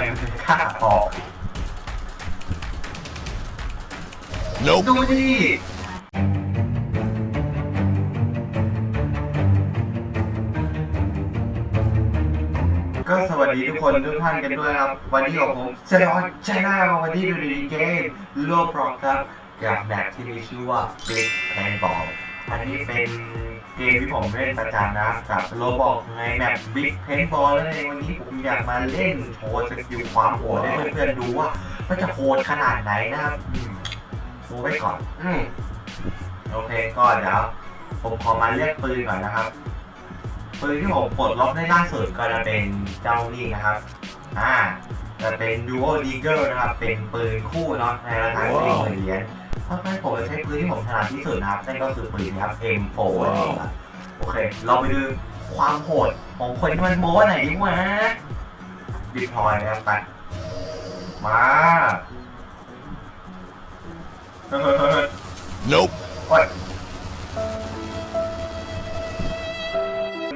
รมันจะฆ่าออก Nope. ดูดิก็สวัสดีทุกคนทุกท่านกันด้วยครับ วันนี้ของผมเซนออนชาแนลวันนี้ดูดีเกมโลบล็อกครับกับแบบที่มีชื่อว่า Big Paintball อันนี้เป็น เกมที่ผมเล่นประจำนะกับโลบอกในแบบ Big Paintball แล้วในวันนี้ผมอยากมาเล่นโชว์สกิลความโหดให้เพื่อนๆดูว่ามันจะโหดขนาดไหนนะครับดูไว้ก่อน อืมโอเคก็เดี๋ยวผมขอมาเรียกปืนก่อนนะครับ ปืนที่ผมปลดล็อกได้ล่าสุดก็จะเป็นเจ้านี่นะครับ อ่าจะเป็น Dual Eagle นะครับ เป็นปืนคู่เนาะในราคาสี่หมื่นเหรียญ เพราะฉะนั้นผมจะใช้ปืนที่ผมถนัดที่สุดนะครับนั่นก็คือปืนนะครับ M4 นั่นเองครับโอเค เราไปดูความโหดของคนที่มันโม้หน่อยดีกว่าดิพลอยนะครับไปมาเฮ้ย Nope. วัน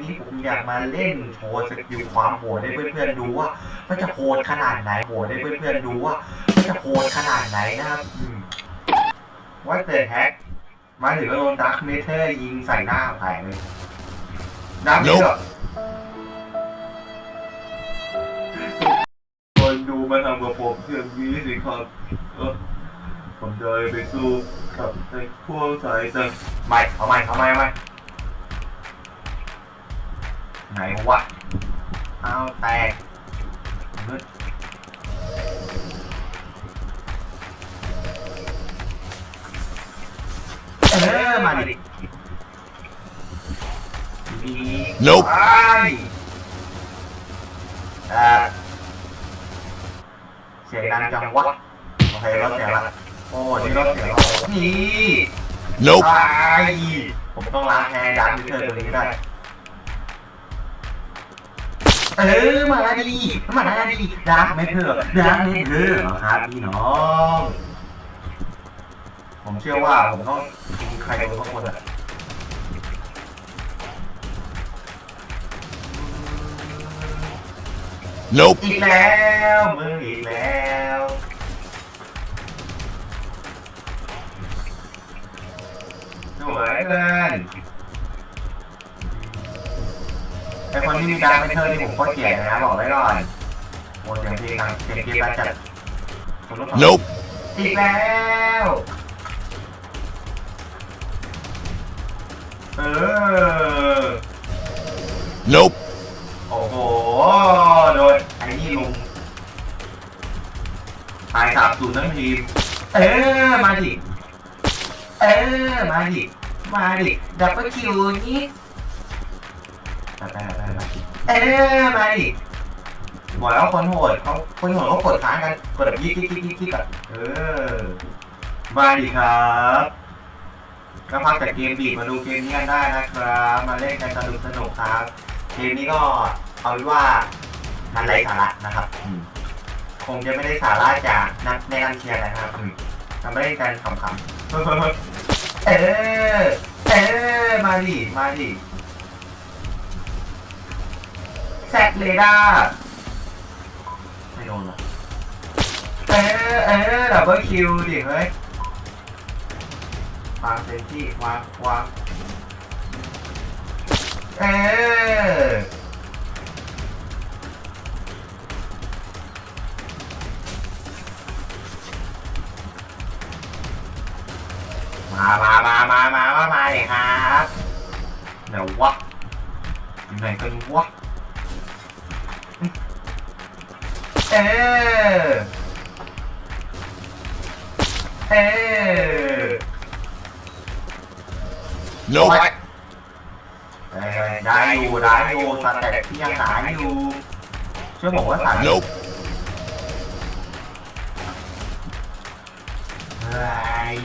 นี้ผมอยากมาเล่นโชว์สกิลความโหดให้เพื่อนๆดูว่า มันจะโหดขนาดไหนโหดให้เพื่อนๆดูว่า มันจะโหดขนาดไหนนะครับ ว่าแต่แฮกมาถึงก็โดนดักเมเทอร์ยิงใส่หน้าแผงเลยดักเมเทอร์คนดูมาทำกับผมเพื่อนนี้สิครับเออผมจะไปสู้กับไอ้พวกสายตึงไม่เอาไม่เอาไม่เอาไม่ไหนวะเอาแตกมึด ออมาดิดี Nope ไปเอ่อเสียงดังจังวะโอเครถเสียละโอ้นี่รถเสียละนี่ Nope. ไปผมต้องล้างแอร์ดันเธอตัวนี้ได้เออมาดีมาดีดักไม่เถอะดักไม่เถอะครับพี่น้อง ผมเชื่อว่าผมต้องมีใครโดนสักคนอะ Nope. อีกแล้วมึงอีกแล้วสวยเพื่อนไอคนที่มีการเป็นเธอที่ผมโคตรเกลียดเลยนะบอกไว้ก่อนโอ้เสียงเพลงดังเสียงเพลงดังจัดผมต้อง Nope. อีกแล้ว เออ Nope. โอ้โห โดนไอ้นี่ลุงตายสามศูนย์ทั้งทีม เออ มาดิ เออ มาดิ มาดิ ดับเบิลคิวนี่ไปไปไปไปเออ มาดิบอกแล้วคนโหดเขาคนโหดเขากดค้างกัน กดแบบยี่ยี่ยี่ยี่ยี่กันเออ มาดิครับ ก็พักจากเกมบีบมาดูเกมนี้กันได้นะครับ มาเล่นกันสนุกสนุกครับ เกมนี้ก็เอาเป็นว่ามันไร้สาระนะครับอืมคงจะไม่ได้สาระจากนักในการเชียร์นะครับอืมทำไม่ได้กันขำๆเออเออมาดิมาดิแซดเลด้าไม่โดนหรอเออเออดับเบิลคิวดิเฮ้ย วางเซนที่วางวางเออมามามามามามามาเลยครับเดี๋ยววะอยู่ไหนกันวะเออเออ Nope. เออได้อยู่ได้อยู่สเต็ปที่ยังหาอยู่ช่วยบอกว่าสาย Nope. เฮ้ย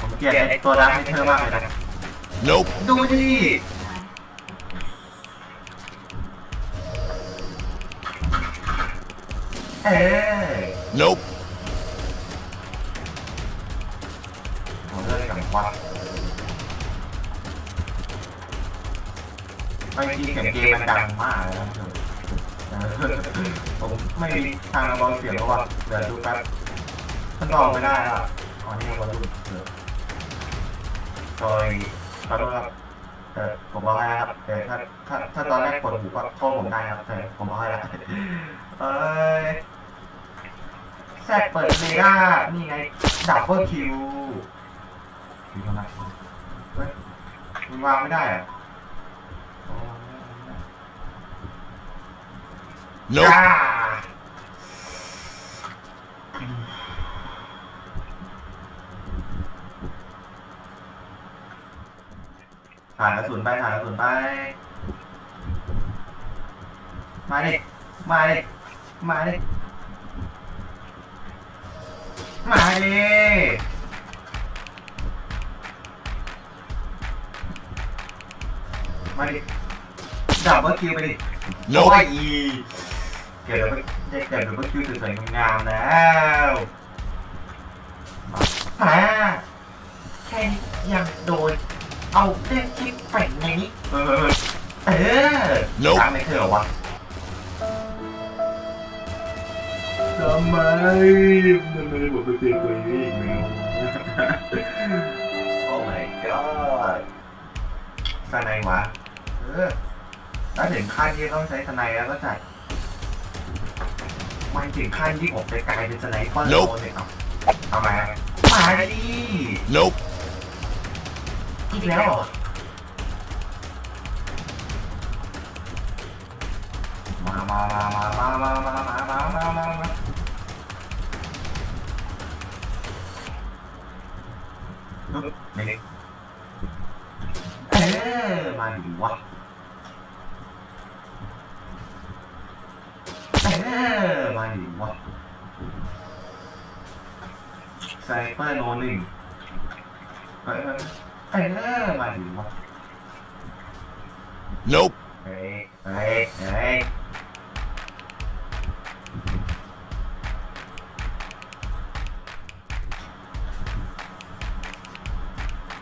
ผมเกลียดไอ้ตัวดังให้เธอมากเลยนะ Nope. ดูดิเออ Nope. ไม่จริงเสียงเกมมันดังมากเลยนะผมไม่มีทางระบายเสียงแล้วว่ะเดี๋ยวดูแป๊บมันออกไม่ได้อะอ๋อนี่ระบายรูปเออซอยขอโทษครับเออผมบอกให้ครับแต่ถ้าถ้าถ้าตอนแรกปวดหูก็โทษผมได้ครับแต่ผมบอกให้แล้วเอ้ยแซดเปิดเมกานี่ไงดับเบิลคิวคิวทำไมเฮ้ยมันวางไม่ได้อะ Nope. Ah! Thả nó xuống bay, thả nó xuống bay. Mai đi, mai đi, mai đi. Mai đi. Mai đi. Đảo bớt kêu mày đi. Nope. Ôi, เกิดแล้วได้เกิดแล้วก็คิวสวยๆงามๆแล้วมาแค่ยังโดน เอาเล่นคลิปแฝงในนี้ เออ เออตามไม่เธอเหรอวะทำไมมันไม่ได้บอกไปเจอตัวนี้อีกแล้วโอ้ my god สไนวะ เออถ้าถึงขั้นที่ต้องใช้สไนแล้วก็จัด มันถึงขั้นที่ผมจะกลายเป็นสไนเปอร์โล Nope เลยเอาเอามามาดิ Nope. อีกแล้วเหรอมามามามามามามามามามามามาปึ๊บนี่เออมาดิวะเออมาดิ วะไซเปอร์โนหนึ่งเออเออมาดิวะ Nope. เฮ้ยเฮ้ยเฮ้ย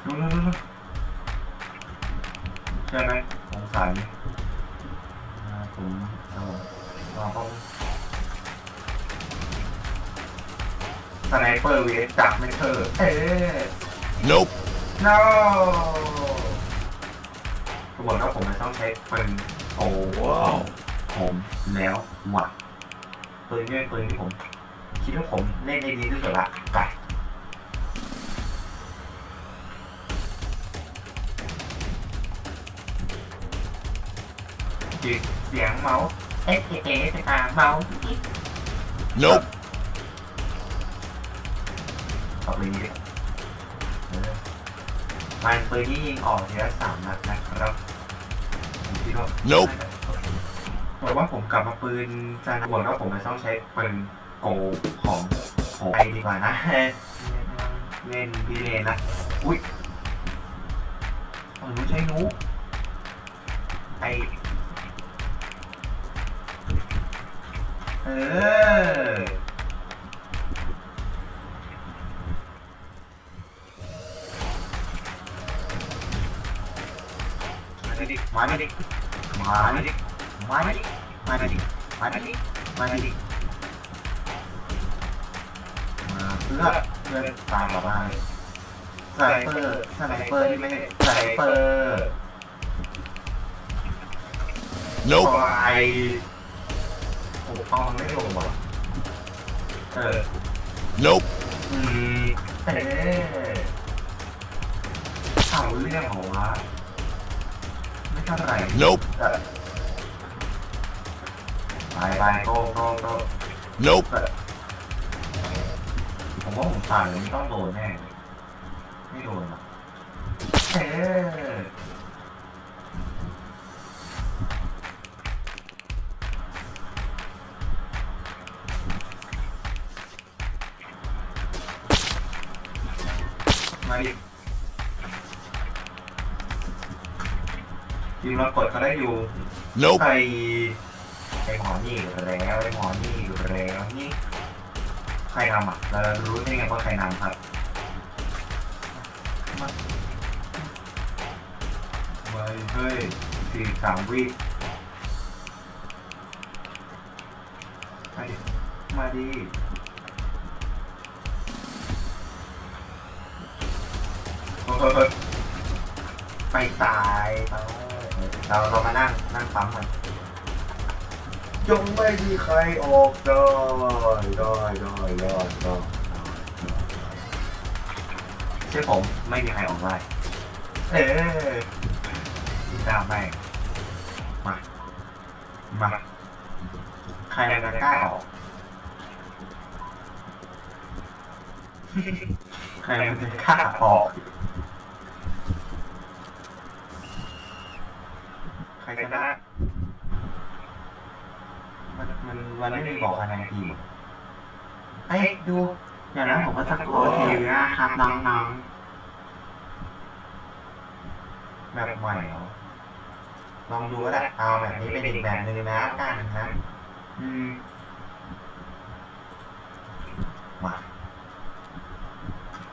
ดูดูดูดูใช่ไหมสงสัยอ่ สไนเปอร์เวสจับไม่เธอเอ๊ะ Nope. no ทุกคนครับผมจะต้องใช้ปืนโอ้ว้าวผมแล้วหวัดปืนเนี่ยปืนที่ผม คิดว่าผมเล่นได้ดีที่สุดละไปจิตเสียงเมาส์เอ๊ะเอ๊ะเอ๊ะตาเมาส์ Nope. เอาปืนนี้ดิเออมันปืนที่ยิงออกทีละสามนัดนะครับผมคิดว่า Nope. บอกว่าผมกลับมาปืนจานบวกแล้วผมจะต้องใช้ปืนโกของของไอดีกว่านะ เล่นพี่เลนนะ อุ้ยเออหนูใช้หนูไอเออ มาดิมาดิมาดิมาดิมาดิมาดิมาดิมาเพื่อเพื่อตามกลับบ้านสไนเปอร์สไนเปอร์ที่ไม่ใช่สไนเปอร์ Nope. ไอโอ้เอามันไม่ลงว่ะเออ Nope. อืมเออเอาเรื่องเหรอวะไม่เท่าไหร่ Nope. เออไปไปโกโกโก Nope. ผมว่าผมผ่านเลยไม่ต้องโดนแน่เลยไม่โดนหรอกเออมาดิ ทีมเรากดเขาได้อยู่ Nope. ไอไอหมอนี่อยู่แล้วไอหมอนี่อยู่แล้วนี่ใครทำอะเรารู้ได้ไงว่าใครนำครับมาไว้เฮ้ยสี่สามวิเมาดิมาดิโอ้ยไปตายเอา เราเรามานั่งนั่งปั๊มมันจงไม่มีใครออกได้ได้ได้ได้ได้ใช่ผมไม่มีใครออกได้เอ๊ะตามไปมา มา ใครจะกล้าออก ใครจะกล้าออก ครชนะมันมันมันไม่มีบอกคะแนนทีมเอ้ยดูอย่างนั้นผมก็สกอร์ทีนะครับน้องๆแบบใหม่เหรอลองดูก็ได้เอาแบบนี้เป็นอีกแบบหนึ่งนะกันนะอืมมา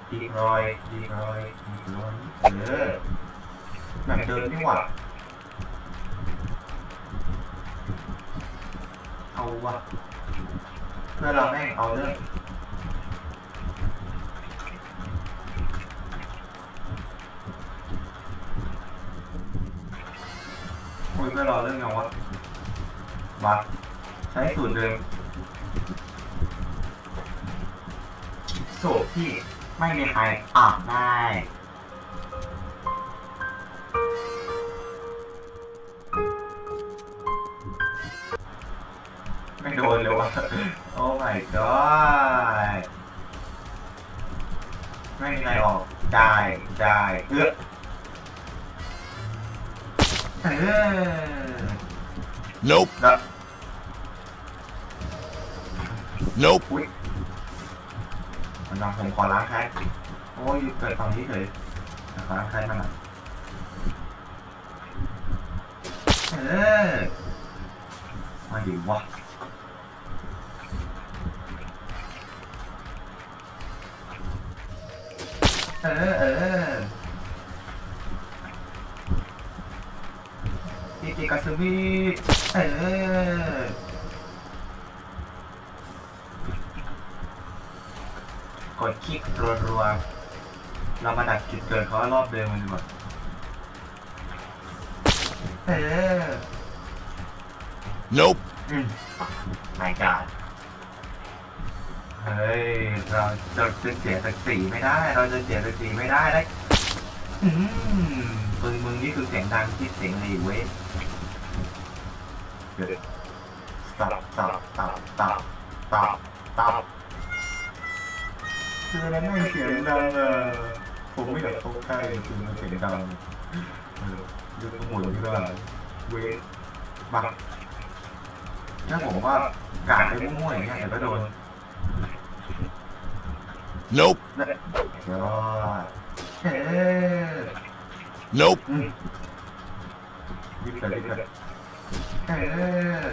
ดีรอยดีรอยดีรอยเออแบบเดิมนี่หว่า วะเพื่อเราแม่งเอาเรื่องคุยเพื่อเราเรื่องยังวะมาใช้สูตรเดิมสูตรที่ไม่มีใครอ่านได้ โดนเลยวะโอ้ my god ไม่มีใครออกได้ได้เอื้อเออ Nope. แล้ว Nope. อุ้ยมันน้องผมขอล้างแค้นโอ้ยเกิดฝั่งนี้เลยขอล้างแค้นมันหน่อยเออมาดิวะ เออเออจิจิกาซึมิเออกดคลิกรัวๆเรามาดักจุดเกิดเขารอบเดิมมันดีกว่าเออ Nope. อืมไม่กาด เฮ้ยเราจะจะเสียศักดิ์ศรีไม่ได้ เราจะเสียศักดิ์ศรีไม่ได้เลยอืมมึงมึงนี่คือเสียงดังที่เสียงอะไรเว้ยเดี๋ยวตับตับตับตับตับตับคือมันไม่เสียงดังอะผมไม่อยากเข้าใกล้คือมันเสียงดังเออดูขโมยดีกว่าเว้ยบักถ้าผมว่ากาดไปมั่วๆอย่างเงี้ยเดี๋ยวก็โดน Nope. ยอดเฮ้ Nope. อืมรีบไปรีบไปเออ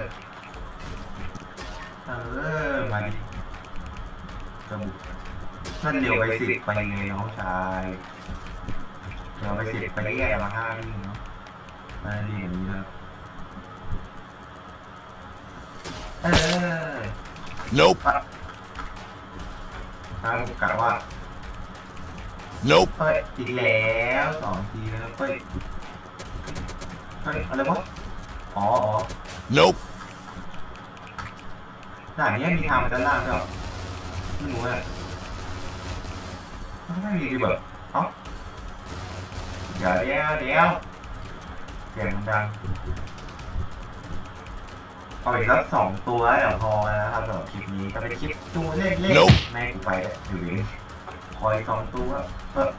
เออมาดิจมูกนั่นเดียวไปสิบไปไงน้องชายเดี๋ยวไปสิบไปแย่มาห้านี่เนาะมาดีอย่างนี้นะเออ Nope. ถ้าผมกะว่า Nope. เฮ้ยอีกแล้วสองทีแล้วเฮ้ยเฮ้ยอะไรวะอ๋ออ๋อ Nope. ด่านนี้มีทางไปด้านล่างด้วยเหรอไม่รู้อะไม่มีดีแบบเอ้าเดี๋ยวเดี๋ยวเดี๋ยวเสียงมันดัง เอาอีกสักสองตัวเดี๋ยวพอแล้วนะครับสำหรับคลิปนี้ก็เป็นคลิปตัวเล็ก Nope ๆแม่กูไปแล้วอยู่ดีคอยสองตัวเออ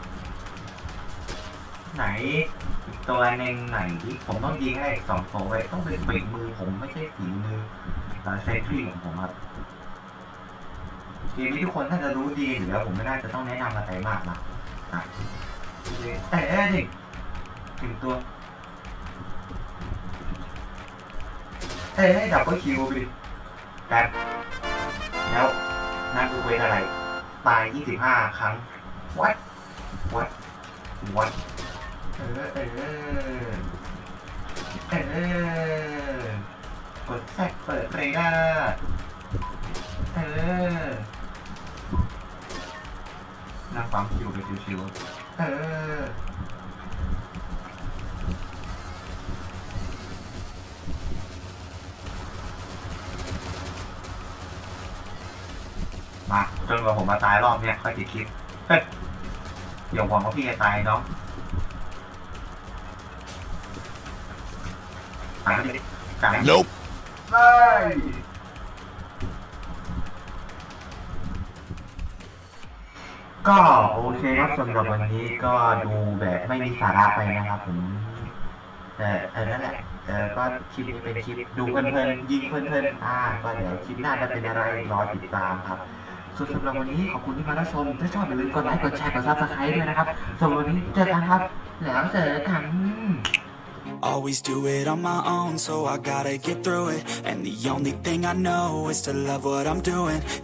ไหนอีกตัวหนึ่งไหนที่ผมต้องยิงให้สองตัวไว้ต้องเป็นฝีมือผมไม่ใช่ฝีมือเซนทรีของผมครับเกมนี้ทุกคนน่าจะรู้ดีอยู่แล้วผมไม่น่าจะต้องแนะนำอะไรมากนะอะแต่เอ้ยนี่ถึงตัว ใช่ให้ดับเบิลคิวไปดิกับแล้วนั่คือเวทอะไร ตาย 25 ครั้ง วัด วัด วัด เออ เออ เออเปิดแท็กเปิดเรดาร์เออนั่งฟังคิวไปชิวๆเออ กว่าผมมาตายรอบเนี้ยค่อยติดคลิปเฮ้ยอย่าหวังว่าพี่จะตายน้องตายดิตาย Nope. ไม่ก็โอเคครับสำหรับวันนี้ก็ดูแบบไม่มีสาระไปนะครับผมแต่เออนั่นแหละเออก็คลิปนี้เป็นคลิปดูเพลินๆยิงเพลินๆอ่าก็เดี๋ยวคลิปหน้าจะเป็นอะไรรอติดตามครับ ส่วนสำหรับวันนี้ขอบคุณที่มารับชม ถ้าชอบอย่าลืมกดไลค์ กดแชร์ กดซับสไครต์ด้วยนะครับสำหรับวันนี้เจอกันครับ แล้วเจอกัน Always do it on my own, so I gotta get through it. And the only thing I know is to love what I'm doing.